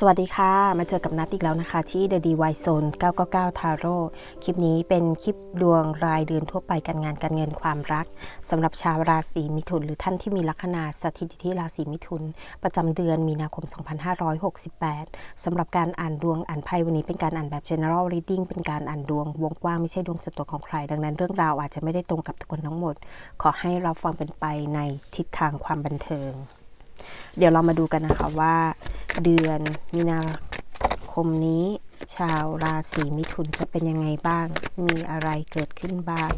สวัสดีค่ะ มาเจอกับนัดอีกแล้วนะคะ ที่ The DY Zone 999 Tarot คลิปนี้เป็นคลิปดวงรายเดือนทั่วไปการงานการเงินความรักสำหรับชาวราศีมิถุน หรือท่านที่มีลัคนาสถิตอยู่ที่ราศีมิถุน ประจำเดือนมีนาคม 2568สำหรับการอ่านดวงอ่านไพ่วันนี้เป็นการอ่านแบบ general reading เป็นการอ่านดวงวงกว้างไม่ใช่ดวงส่วนตัวของใคร ดังนั้นเรื่องราวอาจจะไม่ได้ตรงกับทุกคนทั้งหมด ขอให้เราฟังเป็นไปในทิศทางความบันเทิง เดี๋ยวเรามาดูกันนะคะว่า เดือนมีนาคมนี้ ชาวราศีมิถุนจะเป็นยังไงบ้าง มีอะไรเกิดขึ้นบ้าง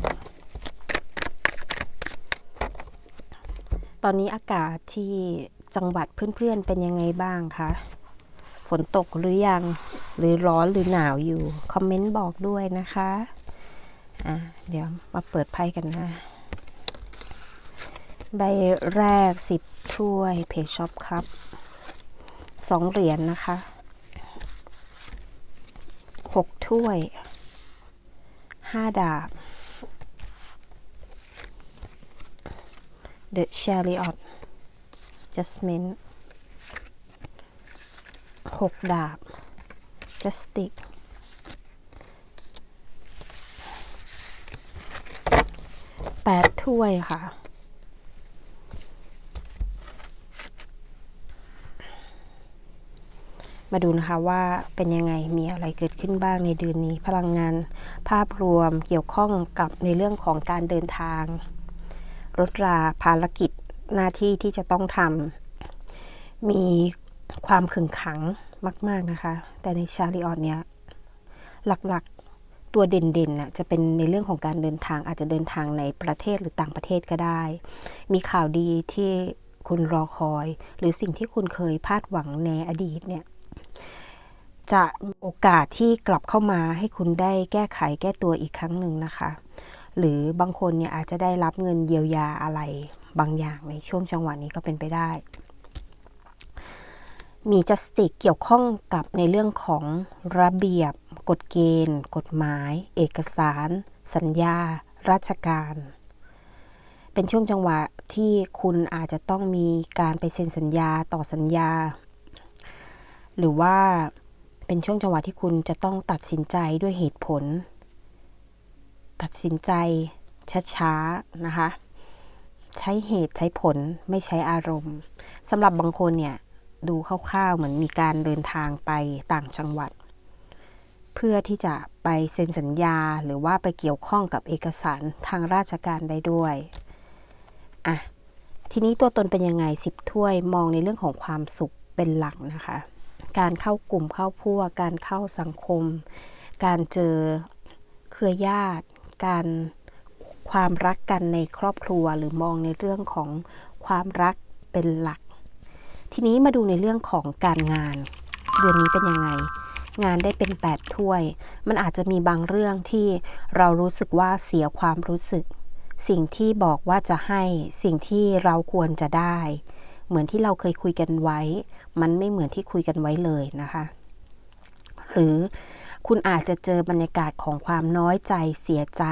ตอนนี้อากาศที่จังหวัดเพื่อนๆเป็นยังไงบ้างคะ ฝนตกหรือยัง หรือร้อนหรือหนาวอยู่ คอมเมนต์บอกด้วยนะคะ อะ เดี๋ยวมาเปิดไพ่กันนะ ใบแรก 10 ถ้วย เพจช็อปครับสองเหรียญนนะคะหกถ้วยห้าดาบ The Chariot Jasmine หกดาบ Justic แปดถ้วยค่ะ มาดูนะคะว่าเป็นยังไงมีอะไรเกิดขึ้นบ้างในเดือนนี้ พลังงานภาพรวมเกี่ยวข้องกับในเรื่องของการเดินทาง รถราภารกิจหน้าที่ที่จะต้องทำมีความขึงขังมาก ๆนะคะ แต่ในชาริออตเนี้ยหลักๆตัวเด่นๆน่ะจะเป็นในเรื่องของการเดินทางอาจจะเดินทางในประเทศหรือต่างประเทศก็ได้ มีข่าวดีที่คุณรอคอย หรือสิ่งที่คุณเคยพลาดหวังในอดีตเนี่ย จะมีโอกาสที่กลับเข้ามาให้คุณได้แก้ไขแก้ตัวอีกครั้งหนึ่งนะคะ หรือบางคนเนี่ยอาจจะได้รับเงินเยียวยาอะไรบางอย่างในช่วงจังหวะนี้ก็เป็นไปได้ มีจัสติกเกี่ยวข้องกับในเรื่องของระเบียบ กฎเกณฑ์ กฎหมาย เอกสาร สัญญา ราชการ เป็นช่วงจังหวะที่คุณอาจจะต้องมีการไปเซ็นสัญญาต่อสัญญา หรือว่า เป็นช่วงจังหวะที่คุณจะต้องตัดสินใจด้วยเหตุผล ตัดสินใจช้าๆนะคะ ใช้เหตุใช้ผลไม่ใช้อารมณ์สำหรับบางคนเนี่ยดูคร่าวๆเหมือนมีการเดินทางไปต่างจังหวัด เพื่อที่จะไปเซ็นสัญญาหรือว่าไปเกี่ยวข้องกับเอกสารทางราชการได้ด้วยอะทีนี้ตัวตนเป็นยังไงสิบถ้วยมองในเรื่องของความสุขเป็นหลักนะคะ การเข้ากลุ่มเข้าพวก การเข้าสังคม การเจอเครือญาติ การความรักกันในครอบครัวหรือมองในเรื่องของความรักเป็นหลัก ทีนี้มาดูในเรื่องของการงาน เดือนนี้เป็นยังไง งานได้เป็น 8 ถ้วย มันอาจจะมีบางเรื่องที่เรารู้สึกว่าเสียความรู้สึก สิ่งที่บอกว่าจะให้สิ่งที่เราควรจะได้ เหมือนที่เราเคยคุยกันไว้ มันไม่เหมือนที่คุยกันไว้เลยนะคะ หรือคุณอาจจะเจอบรรยากาศของความน้อยใจเสียใจ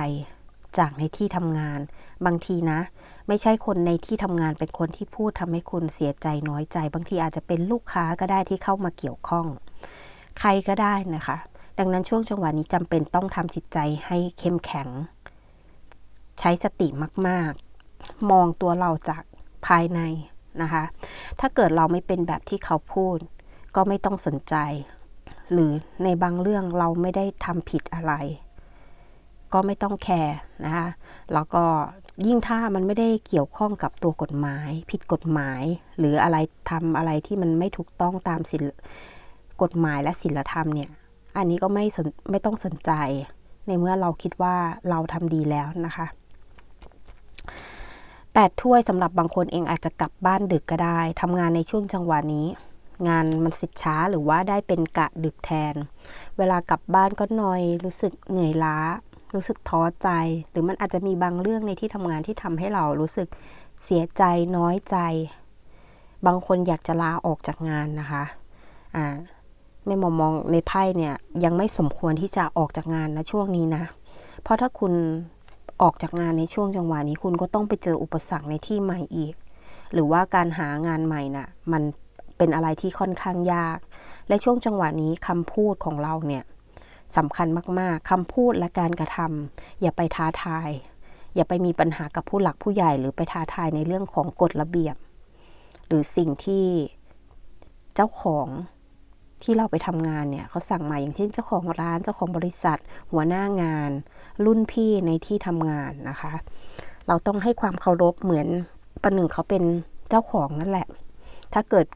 จากในที่ทำงาน บางทีนะ ไม่ใช่คนในที่ทำงานเป็นคนที่พูดทำให้คุณเสียใจน้อยใจ บางทีอาจจะเป็นลูกค้าก็ได้ที่เข้ามาเกี่ยวข้อง ใครก็ได้นะคะ ดังนั้นช่วงจังหวะนี้จำเป็นต้องทำจิตใจให้เข้มแข็ง ใช้สติมาก ๆ มองตัวเราจากภายใน นะคะ ถ้าเกิดเราไม่เป็นแบบที่เขาพูด ก็ไม่ต้องสนใจ หรือในบางเรื่องเราไม่ได้ทำผิดอะไร ก็ไม่ต้องแคร์นะคะแล้วก็ยิ่งถ้ามันไม่ได้เกี่ยวข้องกับตัวกฎหมาย ผิดกฎหมาย หรืออะไรทำอะไรที่มันไม่ถูกต้องตามศีลกฎหมายและศีลธรรมเนี่ย อันนี้ก็ไม่ไม่ต้องสนใจ ในเมื่อเราคิดว่าเราทำดีแล้วนะคะ แปดถ้วยสำหรับบางคนเองอาจจะกลับบ้านดึกก็ได้ทำงานในช่วงจังหวะนี้ งานมันสิทธิ์ช้าหรือว่าได้เป็นกะดึกแทน เวลากลับบ้านก็นอย รู้สึกเหนื่อยล้า รู้สึกท้อใจ หรือมันอาจจะมีบางเรื่องในที่ทำงานที่ทำให้เรารู้สึกเสียใจน้อยใจ บางคนอยากจะลาออกจากงานนะคะอ่าไม่มองมองในไพ่เนี่ยยังไม่สมควรที่จะออกจากงานนะช่วงนี้นะ เพราะถ้าคุณ ออกจากงานในช่วงจังหวะนี้คุณก็ต้องไปเจออุปสรรคในที่ใหม่อีก หรือว่าการหางานใหม่น่ะมันเป็นอะไรที่ค่อนข้างยาก และช่วงจังหวะนี้คำพูดของเราเนี่ยสำคัญมากๆคำพูดและการกระทำอย่าไปท้าทาย อย่าไปมีปัญหากับผู้หลักผู้ใหญ่หรือไปท้าทายในเรื่องของกฎระเบียบ หรือสิ่งที่เจ้าของ ที่เราไปทำงานเนี่ยเขาสั่งมาอย่างเช่นเจ้าของร้านเจ้าของบริษัท หัวหน้างาน รุ่นพี่ในที่ทำงานนะคะ เราต้องให้ความเคารพเหมือนประหนึ่งเขาเป็นเจ้าของนั่นแหละ ถ้าเกิด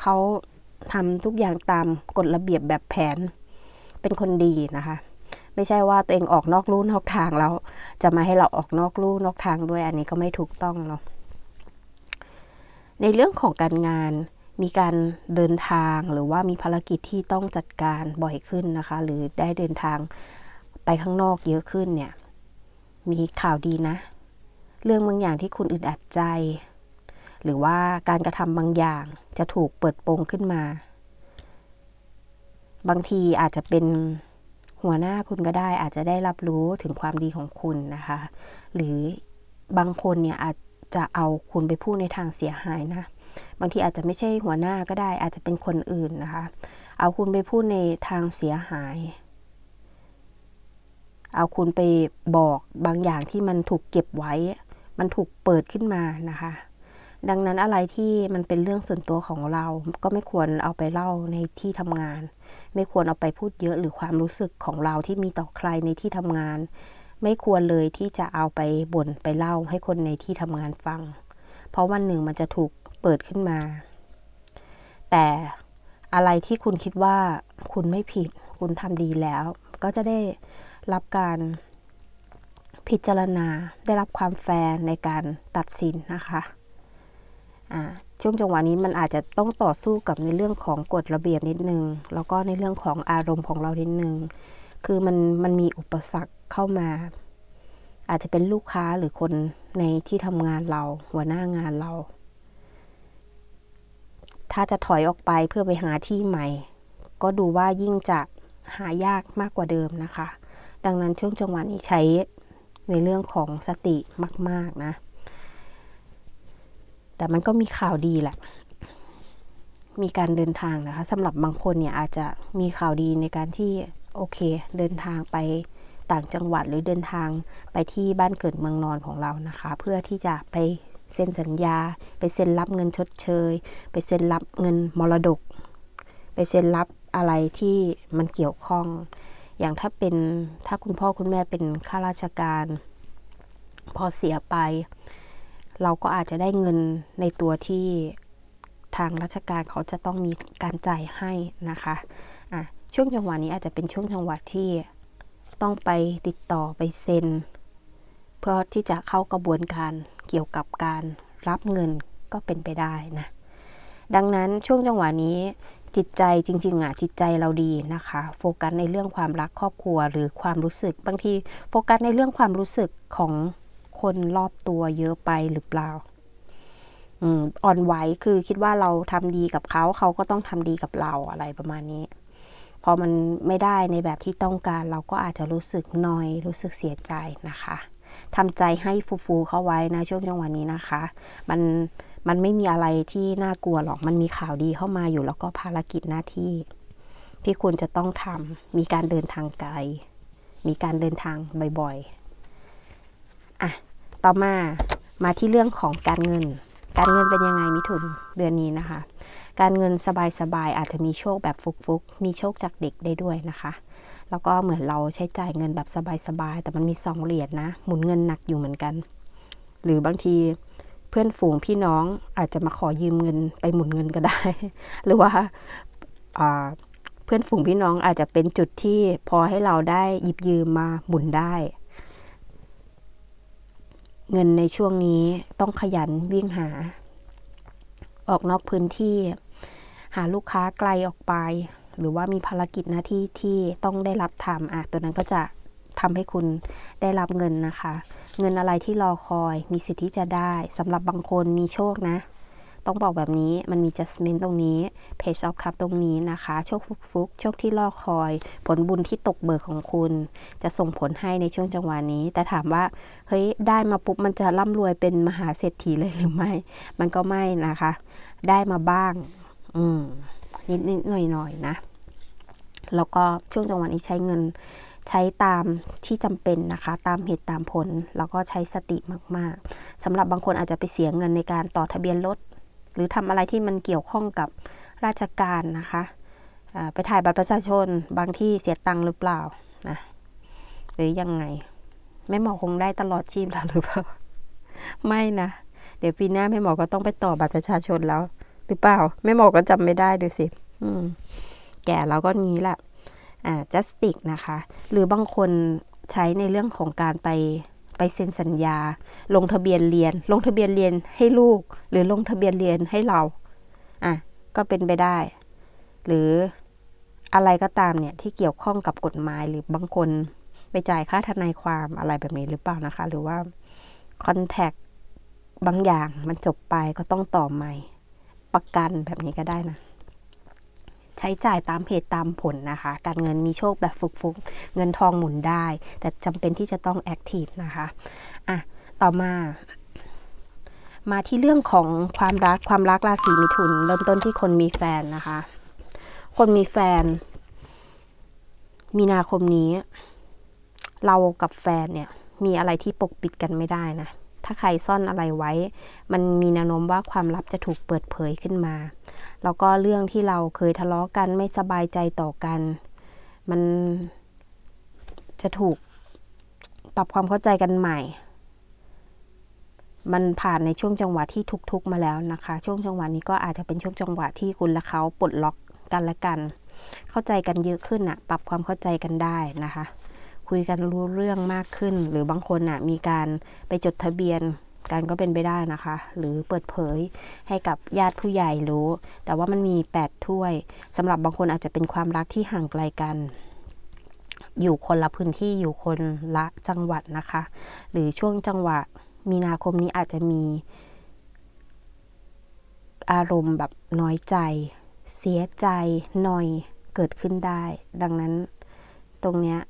เขาทำทุกอย่างตามกฎระเบียบแบบแผนเป็นคนดีนะคะ ไม่ใช่ว่าตัวเองออกนอกลู่นอกทางแล้ว จะมาให้เราออกนอกลู่นอกทางด้วยอันนี้ก็ไม่ถูกต้องเนาะในเรื่องของการงาน มีการเดินทางหรือว่ามีภารกิจที่ต้องจัดการบ่อยขึ้นนะคะ หรือได้เดินทางไปข้างนอกเยอะขึ้นเนี่ย มีข่าวดีนะ เรื่องบางอย่างที่คุณอึดอัดใจ หรือว่าการกระทำบางอย่างจะถูกเปิดโปงขึ้นมา บางทีอาจจะเป็นหัวหน้าคุณก็ได้อาจจะได้รับรู้ถึงความดีของคุณนะคะ หรือบางคนเนี่ยอาจจะเอาคุณไปพูดในทางเสียหายนะ บางทีอาจจะไม่ใช่หัวหน้าก็ได้ อาจจะเป็นคนอื่นนะคะ เอาคุณไปพูดในทางเสียหาย เอาคุณไปบอกบางอย่างที่มันถูกเก็บไว้ มันถูกเปิดขึ้นมานะคะ ดังนั้นอะไรที่มันเป็นเรื่องส่วนตัวของเรา ก็ไม่ควรเอาไปเล่าในที่ทำงาน ไม่ควรเอาไปพูดเยอะหรือความรู้สึกของเราที่มีต่อใครในที่ทำงาน ไม่ควรเลยที่จะเอาไปบ่นไปเล่าให้คนในที่ทำงานฟัง เพราะวันหนึ่งมันจะถูก เปิดขึ้นมา แต่อะไรที่คุณคิดว่าคุณไม่ผิด คุณทำดีแล้ว ก็จะได้รับการพิจารณาได้รับความแฟร์ในการตัดสินนะคะช่วงจังหวะนี้มันอาจจะต้องต่อสู้กับในเรื่องของกฎระเบียบนิดนึง แล้วก็ในเรื่องของอารมณ์ของเรานิดนึง คือมันมันมีอุปสรรคเข้ามา อาจจะเป็นลูกค้าหรือคนในที่ทำงานเราหัวหน้างานเรา ถ้าจะถอยออกไปเพื่อไปหาที่ใหม่ ก็ดูว่ายิ่งจะหายากมากกว่าเดิมนะคะ ดังนั้นช่วงจังหวะนี้ใช้ในเรื่องของสติมาก ๆนะ แต่มันก็มีข่าวดีแหละ มีการเดินทางนะคะสำหรับบางคนเนี่ยอาจจะมีข่าวดีในการที่โอเค เดินทางไปต่างจังหวัดหรือเดินทางไปที่บ้านเกิดเมืองนอนของเรานะคะ เพื่อที่จะไป เซ็นสัญญา ไปเซ็นรับเงินชดเชย ไปเซ็นรับเงินมรดก ไปเซ็นรับอะไรที่มันเกี่ยวข้อง อย่างถ้าเป็นถ้าคุณพ่อคุณแม่เป็นข้าราชการ พอเสียไป เราก็อาจจะได้เงินในตัวที่ทางราชการเขาจะต้องมีการจ่ายให้นะคะะช่วงจังหวะนี้อาจจะเป็นช่วงจังหวะที่ต้องไปติดต่อไปเซ็น เพื่อที่จะเข้ากระบวนการเกี่ยวกับการรับเงินก็เป็นไปได้นะดังนั้นช่วงจังหวะนี้จิตใจจริงๆอะจิตใจเราดีนะคะ โฟกัสในเรื่องความรักครอบครัวหรือความรู้สึก บางทีโฟกัสในเรื่องความรู้สึกของคนรอบตัวเยอะไปหรือเปล่าอ่อนไหวคือคิดว่าเราทำดีกับเขาเขาก็ต้องทำดีกับเราอะไรประมาณนี้ พอมันไม่ได้ในแบบที่ต้องการ เราก็อาจจะรู้สึกนอยรู้สึกเสียใจนะคะ ทำใจให้ฟูๆเข้าไว้นะช่วงจังหวะนี้นะคะ มันมันไม่มีอะไรที่น่ากลัวหรอก มันมีข่าวดีเข้ามาอยู่แล้วก็ภารกิจหน้าที่ ที่คุณจะต้องทำมีการเดินทางไกล มีการเดินทางบ่อยๆ อะ ต่อมา มาที่เรื่องของการเงิน การเงินเป็นยังไงมิถุนเดือนนี้นะคะ การเงินสบายๆ อาจจะมีโชคแบบฟุกๆ มีโชคจากเด็กได้ด้วยนะคะ แล้วก็เหมือนเราใช้จ่ายเงินแบบสบายๆ แต่มันมีสองเหรียญนะ หมุนเงินหนักอยู่เหมือนกัน หรือบางทีเพื่อนฝูงพี่น้องอาจจะมาขอยืมเงินไปหมุนเงินก็ได้ หรือว่าเพื่อนฝูงพี่น้องอาจจะเป็นจุดที่พอให้เราได้หยิบยืมมาหมุนได้ เงินในช่วงนี้ต้องขยันวิ่งหา ออกนอกพื้นที่ หาลูกค้าไกลออกไป หรือว่ามีภารกิจหน้าที่ที่ต้องได้รับทำอะตัวนั้นก็จะทำให้คุณได้รับเงินนะคะ เงินอะไรที่รอคอยมีสิทธิ์ที่จะได้สำหรับบางคนมีโชคนะ ต้องบอกแบบนี้มันมี adjustment ตรงนี้ page of cup ตรงนี้นะคะ โชคฟุกฟุกโชคที่รอคอย ผลบุญที่ตกเบิกของคุณ จะส่งผลให้ในช่วงจังหวะนี้ แต่ถามว่า เฮ้ย ได้มาปุ๊บ มันจะร่ำรวยเป็นมหาเศรษฐีเลยหรือไม่ มันก็ไม่นะคะ ได้มาบ้าง อืม นิดๆหน่อยๆนะ แล้วก็ช่วงจังหวะนี้ใช้เงินใช้ตามที่จำเป็นนะคะ ตามเหตุตามผล แล้วก็ใช้สติมาก ๆสำหรับบางคนอาจจะไปเสียเงินในการต่อทะเบียนรถหรือทำอะไรที่มันเกี่ยวข้องกับราชการนะคะไปถ่ายบัตรประชาชนบางที่เสียตังค์หรือเปล่านะหรือยังไงแม่หมอคงได้ตลอดชีพแล้วหรือเปล่า ไม่นะ เดี๋ยวปีหน้าแม่หมอก็ต้องไปต่อบัตรประชาชนแล้ว หรือเปล่า แม่หมอก็จำไม่ได้ดูสิแก่แล้วก็งี้แหละอ่าจัสติกนะคะ หรือบางคนใช้ในเรื่องของการไปไปเซ็นสัญญา ลงทะเบียนเรียน ลงทะเบียนเรียนให้ลูก หรือลงทะเบียนเรียนให้เราอะก็เป็นไปได้ หรืออะไรก็ตามเนี่ยที่เกี่ยวข้องกับกฎหมายหรือบางคนไปจ่ายค่าทนายความอะไรแบบนี้หรือเปล่านะคะ หรือว่าคอนแทคบางอย่างมันจบไปก็ต้องต่อใหม่ ประกันแบบนี้ก็ได้นะ ใช้จ่ายตามเหตุตามผลนะคะ การเงินมีโชคแบบฟุกๆเงินทองหมุนได้ แต่จำเป็นที่จะต้องแอคทีฟนะคะอะต่อมามาที่เรื่องของความรักความรักราศีมิถุน เริ่มต้นที่คนมีแฟนนะคะ คนมีแฟน มีนาคมนี้ เรากับแฟนเนี่ย มีอะไรที่ปกปิดกันไม่ได้นะ ถ้าใครซ่อนอะไรไว้ มันมีแนวโน้มว่าความลับจะถูกเปิดเผยขึ้นมา แล้วก็เรื่องที่เราเคยทะเลาะกันไม่สบายใจต่อกัน มันจะถูกปรับความเข้าใจกันใหม่ มันผ่านในช่วงจังหวะที่ทุกๆมาแล้วนะคะ ช่วงจังหวะนี้ก็อาจจะเป็นช่วงจังหวะที่คุณและเขาปลดล็อกกันและกัน เข้าใจกันเยอะขึ้นอะปรับความเข้าใจกันได้นะคะ คุยกันรู้เรื่องมากขึ้น หรือบางคนน่ะมีการไปจดทะเบียนกันก็เป็นไปได้นะคะ หรือเปิดเผยให้กับญาติผู้ใหญ่รู้ แต่ว่ามันมี 8 ถ้วยสำหรับบางคนอาจจะเป็นความรักที่ห่างไกลกัน อยู่คนละพื้นที่อยู่คนละจังหวัดนะคะ หรือช่วงจังหวะมีนาคมนี้อาจจะมี อารมณ์แบบน้อยใจ เสียใจหน่อยเกิดขึ้นได้ ดังนั้นตรงเนี้ย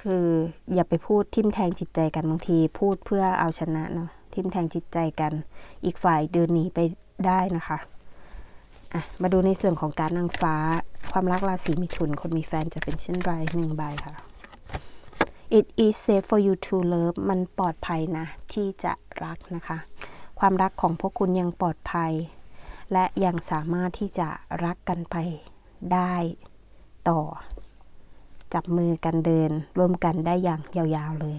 คืออย่าไปพูดทิมแทงจิตใจกันบางที พูดเพื่อเอาชนะเนาะทิมแทงจิตใจกัน อีกฝ่ายเดินหนีไปได้นะคะอะมาดูในส่วนของการนางฟ้า ความรักราศีมิถุน คนมีแฟนจะเป็นเช่นไรหนึ่งใบค่ะ It is safe for you to love มันปลอดภัยนะ ที่จะรักนะคะ ความรักของพวกคุณยังปลอดภัย และยังสามารถที่จะรักกันไปได้ต่อ จับมือกันเดิน ร่วมกันได้อย่างยาวๆเลย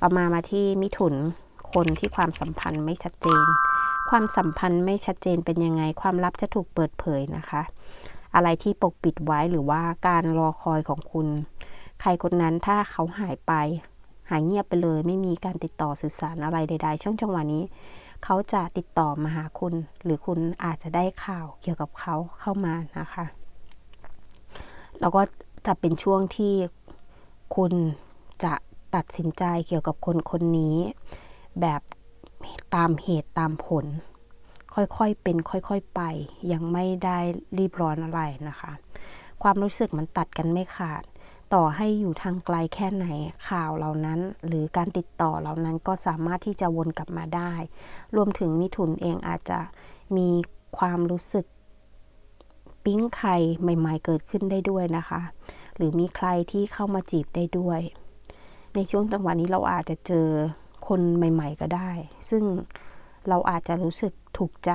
ต่อมามาที่มิถุนคนที่ความสัมพันธ์ไม่ชัดเจน ความสัมพันธ์ไม่ชัดเจนเป็นยังไง ความลับจะถูกเปิดเผยนะคะ อะไรที่ปกปิดไว้หรือว่าการรอคอยของคุณ ใครคนนั้นถ้าเขาหายไป หายเงียบไปเลย ไม่มีการติดต่อสื่อสารอะไรใด ๆ ช่วงจังหวะนี้ เขาจะติดต่อมาหาคุณ หรือคุณอาจจะได้ข่าวเกี่ยวกับเขาเข้ามานะคะ แล้วก็ จะเป็นช่วงที่คุณจะตัดสินใจเกี่ยวกับคนคนนี้ แบบตามเหตุตามผล ค่อยๆเป็นค่อยๆไป ยังไม่ได้รีบร้อนอะไรนะคะ ความรู้สึกมันตัดกันไม่ขาด ต่อให้อยู่ทางไกลแค่ไหนข่าวเหล่านั้น หรือการติดต่อเหล่านั้นก็สามารถที่จะวนกลับมาได้ รวมถึงมิถุนเองอาจจะมีความรู้สึก ปิ๊งใครใหม่ ๆ เกิดขึ้นได้ด้วยนะคะ หรือมีใครที่เข้ามาจีบได้ด้วย ในช่วงจังหวะนี้เราอาจจะเจอคนใหม่ ๆ ก็ได้ ซึ่งเราอาจจะรู้สึกถูกใจ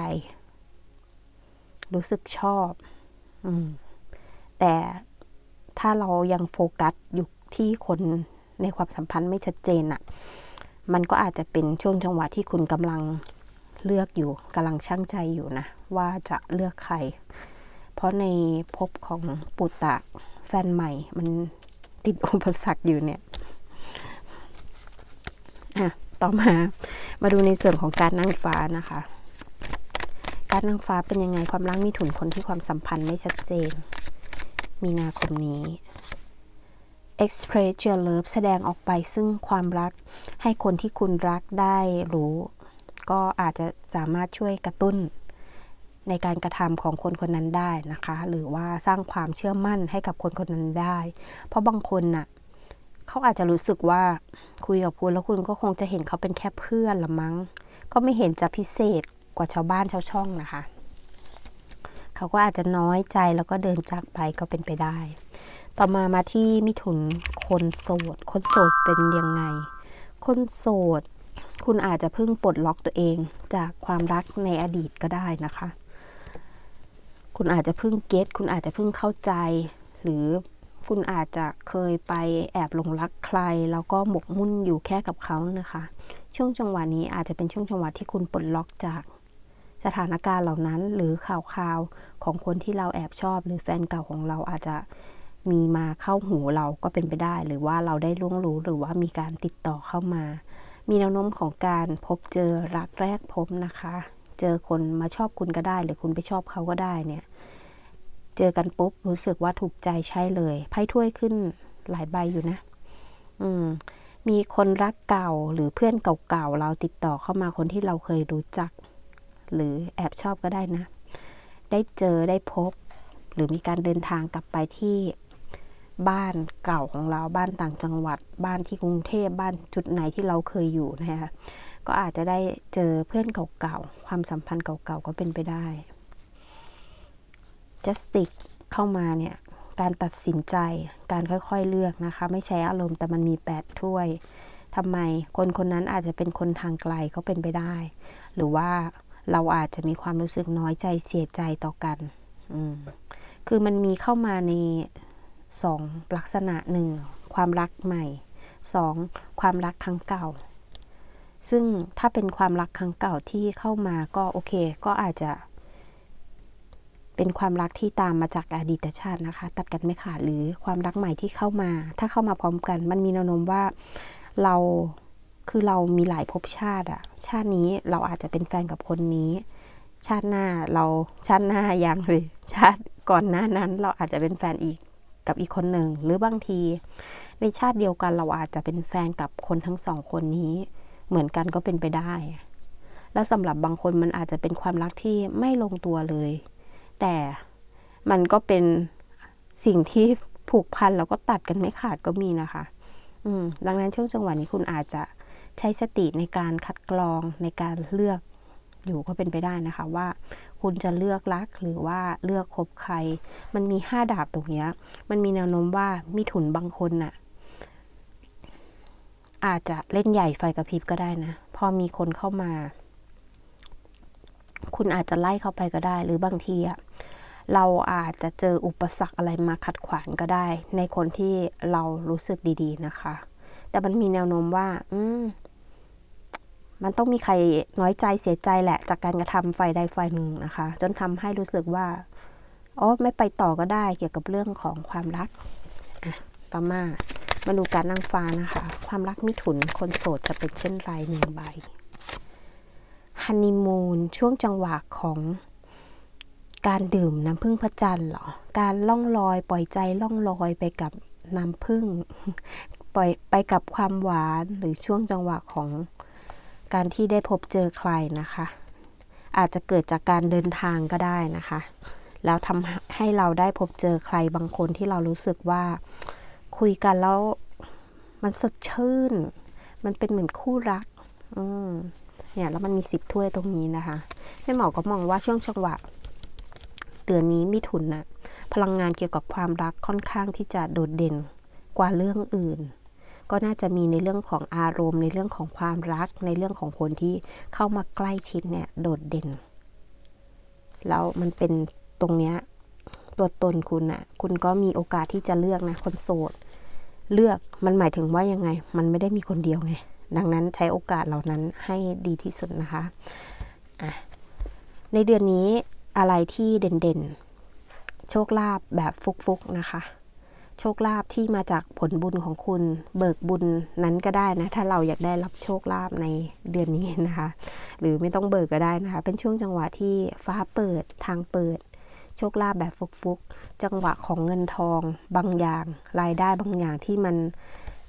รู้สึกชอบอแต่ถ้าเรายังโฟกัสอยู่ที่คนในความสัมพันธ์ไม่ชัดเจนอะมันก็อาจจะเป็นช่วงจังหวะที่คุณกำลังเลือกอยู่กำลังช่างใจอยู่นะ ว่าจะเลือกใคร เพราะในภพของปุตตะแฟนใหม่ มันติดอุปสรรคอยู่เนี่ยอะต่อมา มาดูในส่วนของการนั่งฟ้านะคะ การนั่งฟ้าเป็นยังไงความรักมีถุนคนที่ความสัมพันธ์ไม่ชัดเจน มีนาคมนี้ express your love แสดงออกไปซึ่งความรักให้คนที่คุณรักได้รู้ ก็อาจจะสามารถช่วยกระตุ้น ในการกระทำของคนคนนั้นได้นะคะ หรือว่าสร้างความเชื่อมั่นให้กับคนคนนั้นได้ เพราะบางคนน่ะเขาอาจจะรู้สึกว่าคุยกับคุณแล้วคุณก็คงจะเห็นเขาเป็นแค่เพื่อนละมั้ง ก็ไม่เห็นจะพิเศษกว่าชาวบ้านชาวช่องนะคะ เขาก็อาจจะน้อยใจแล้วก็เดินจากไปก็เป็นไปได้ ต่อมามาที่มิถุนคนโสด คนโสดเป็นยังไง คนโสด คุณอาจจะเพิ่งปลดล็อกตัวเองจากความรักในอดีตก็ได้นะคะ คุณอาจจะเพิ่งเก็ตคุณอาจจะเพิ่งเข้าใจ หรือคุณอาจจะเคยไปแอบหลงรักใคร แล้วก็หมกมุ่นอยู่แค่กับเขานะคะ ช่วงจังหวะนี้อาจจะเป็นช่วงจังหวะที่คุณปลดล็อกจากสถานการณ์เหล่านั้นหรือข่าวคราวของคนที่เราแอบชอบ หรือแฟนเก่าของเราอาจจะมีมาเข้าหูเราก็เป็นไปได้ หรือว่าเราได้ล่วงรู้หรือว่ามีการติดต่อเข้ามา มีแนวโน้มของการพบเจอรักแรกพบนะคะ เจอคนมาชอบคุณก็ได้ หรือคุณไปชอบเขาก็ได้เนี่ย เจอกันปุ๊บรู้สึกว่าถูกใจใช่เลย ไพ่ถ้วยขึ้นหลายใบอยู่นะ อืม มีคนรักเก่าหรือเพื่อนเก่าๆเราติดต่อเข้ามาคนที่เราเคยรู้จัก หรือแอบชอบก็ได้นะ ได้เจอได้พบ หรือมีการเดินทางกลับไปที่บ้านเก่าของเราบ้านต่างจังหวัด บ้านที่กรุงเทพบ้านจุดไหนที่เราเคยอยู่นะคะ ก็อาจจะได้เจอเพื่อนเก่าๆ ความสัมพันธ์เก่าๆ ก็เป็นไปได้ justice เข้ามาเนี่ย การตัดสินใจ การค่อยๆเลือกนะคะ ไม่ใช้อารมณ์แต่มันมีแปดถ้วยทำไมคนคนนั้นอาจจะเป็นคนทางไกลก็เป็นไปได้ หรือว่าเราอาจจะมีความรู้สึกน้อยใจเสียใจต่อกัน คือมันมีเข้ามาในสองลักษณะหนึ่งความรักใหม่สองความรักครั้งเก่า ซึ่งถ้าเป็นความรักครั้งเก่าที่เข้ามาก็โอเค ก็อาจจะ เป็นความรักที่ตามมาจากอดีตชาตินะคะ ตัดกันไม่ขาดหรือความรักใหม่ที่เข้ามา ถ้าเข้ามาพร้อมกัน มันมีแนวโน้มว่าเราคือเรามีหลายภพชาติอะชาตินี้เราอาจจะเป็นแฟนกับคนนี้ ชาติหน้าเราชาติหน้ายังเลยชาติก่อนหน้านั้นเราอาจจะเป็นแฟนอีกกับอีกคนหนึ่งหรือบางที ในชาติเดียวกันเราอาจจะเป็นแฟนกับคนทั้งสองคนนี้ เหมือนกันก็เป็นไปได้ และสำหรับบางคนมันอาจจะเป็นความรักที่ไม่ลงตัวเลย แต่มันก็เป็นสิ่งที่ผูกพันแล้วก็ตัดกันไม่ขาดก็มีนะคะ อืมดังนั้นช่วงจังหวะนี้คุณอาจจะใช้สติในการคัดกรองในการเลือกอยู่ก็เป็นไปได้นะคะว่า คุณจะเลือกรักหรือว่าเลือกคบใคร มันมีห้าดาบตรงนี้มันมีแนวโน้มว่ามีถุนบางคนน่ะ อาจจะเล่นใหญ่ไฟกระพริบก็ได้นะ พอมีคนเข้ามา คุณอาจจะไล่เข้าไปก็ได้ หรือบางทีอะเราอาจจะเจออุปสรรคอะไรมาขัดขวางก็ได้ ในคนที่เรารู้สึกดี ๆ นะคะ แต่มันมีแนวโน้มว่า อืมมันต้องมีใครน้อยใจเสียใจแหละ จากการกระทำไฟใดไฟหนึ่งนะคะ จนทำให้รู้สึกว่าอ๋อไม่ไปต่อก็ได้เกี่ยวกับเรื่องของความรัก อะต่อมามาดูการนั่งฟ้านะคะ ความรักมิถุนคนโสดจะเป็นเช่นไรหนึ่งใบฮันนีมูนช่วงจังหวะของการดื่มน้ำผึ้งพระจันทร์หรอ การล่องลอยปล่อยใจล่องลอยไปกับน้ำผึ้งปล่อยไปกับความหวานหรือช่วงจังหวะของการที่ได้พบเจอใครนะคะ อาจจะเกิดจากการเดินทางก็ได้นะคะ แล้วทำให้เราได้พบเจอใครบางคนที่เรารู้สึกว่าคุยกันแล้ว มันสดชื่น มันเป็นเหมือนคู่รัก อืมเนี่ยแล้วมันมีสิบถ้วยตรงนี้นะคะแม่หมอก็มองว่าช่วงจังหวะเดือนนี้มิถุนนะพลังงานเกี่ยวกับความรักค่อนข้างที่จะโดดเด่นกว่าเรื่องอื่น ก็น่าจะมีในเรื่องของอารมณ์ ในเรื่องของความรัก ในเรื่องของคนที่เข้ามาใกล้ชิดเนี่ยโดดเด่น แล้วมันเป็นตรงเนี้ยตัวตนคุณอะคุณก็มีโอกาสที่จะเลือกนะคนโสด เลือกมันหมายถึงว่ายังไง มันไม่ได้มีคนเดียวไง ดังนั้นใช้โอกาสเหล่านั้นให้ดีที่สุดนะคะะในเดือนนี้อะไรที่เด่นๆ โชคลาภแบบฟุกๆนะคะ โชคลาภที่มาจากผลบุญของคุณ เบิกบุญนั้นก็ได้นะ ถ้าเราอยากได้รับโชคลาภในเดือนนี้นะคะ หรือไม่ต้องเบิกก็ได้นะคะ เป็นช่วงจังหวะที่ฟ้าเปิดทางเปิด ชคลาภแบบฟุกๆ จังหวะของเงินทองบางอย่าง รายได้บางอย่างที่มัน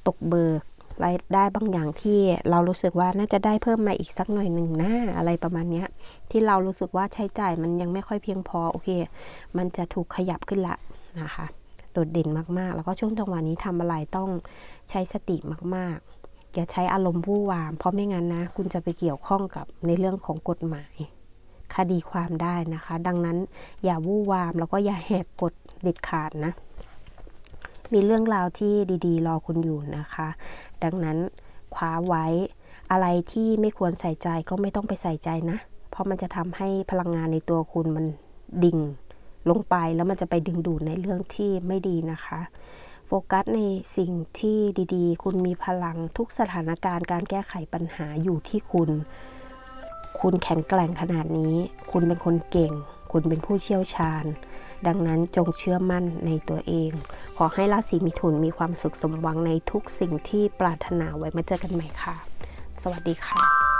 ตกเบิก รายได้บางอย่างที่เรารู้สึกว่าน่าจะได้เพิ่มมาอีกสักหน่อยหนึ่งหน้าอะไรประมาณนี้ที่เรารู้สึกว่าใช้จ่ายมันยังไม่ค่อยเพียงพอโอเค มันจะถูกขยับขึ้นละนะคะ โดดเด่นมากๆ แล้วก็ช่วงจังหวะนี้ทำอะไรต้องใช้สติมากๆ อย่าใช้อารมณ์วู่วาม เพราะไม่งั้นนะ คุณจะไปเกี่ยวข้องกับในเรื่องของกฎหมาย คดีความได้นะคะ ดังนั้นอย่าวู่วามแล้วก็อย่าแหกกฎเด็ดขาดนะ มีเรื่องราวที่ดีๆ รอคุณอยู่นะคะ ดังนั้นคว้าไว้อะไรที่ไม่ควรใส่ใจก็ไม่ต้องไปใส่ใจนะ เพราะมันจะทำให้พลังงานในตัวคุณมันดิ่งลงไปแล้วมันจะไปดึงดูดในเรื่องที่ไม่ดีนะคะ โฟกัสในสิ่งที่ดีๆ คุณมีพลังทุกสถานการณ์การแก้ไขปัญหาอยู่ที่คุณ คุณแข็งแกร่งขนาดนี้ คุณเป็นคนเก่ง คุณเป็นผู้เชี่ยวชาญ ดังนั้นจงเชื่อมั่นในตัวเอง ขอให้ราศีมิถุนมีความสุขสมหวังในทุกสิ่งที่ปรารถนาไว้มาเจอกันใหม่ค่ะ สวัสดีค่ะ